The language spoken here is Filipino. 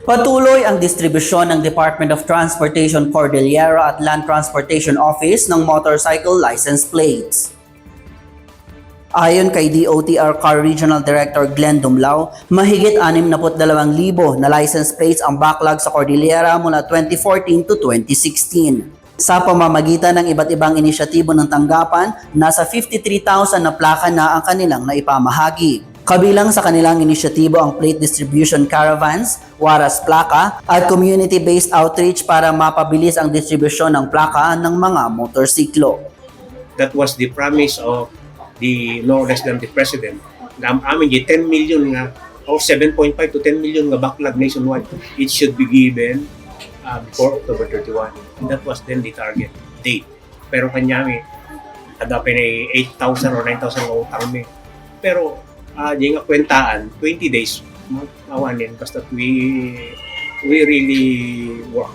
Patuloy ang distribusyon ng Department of Transportation Cordillera at Land Transportation Office ng motorcycle license plates. Ayon kay DOTR Car Regional Director Glenn Dumlao, mahigit 62,000 na license plates ang backlog sa Cordillera mula 2014 to 2016. Sa pamamagitan ng iba't ibang inisyatibo ng tanggapan, nasa 53,000 na plaka na ang kanilang naipamahagi. Kabilang sa kanilang inisyatibo ang plate distribution caravans, waras plaka, at community-based outreach para mapabilis ang distribusyon ng plaka ng mga motorsiklo. that was the promise of the no less than the president. Na ang amin gi 10 million nga or 7.5 to 10 million nga backlog nationwide it should be given uh, before October 31 and that was then the target date. Pero kanyami adapin ay 8,000 or 9,000 nga utang mi pero uh, di nga kwentaan 20 days. Mawanin basta we we really work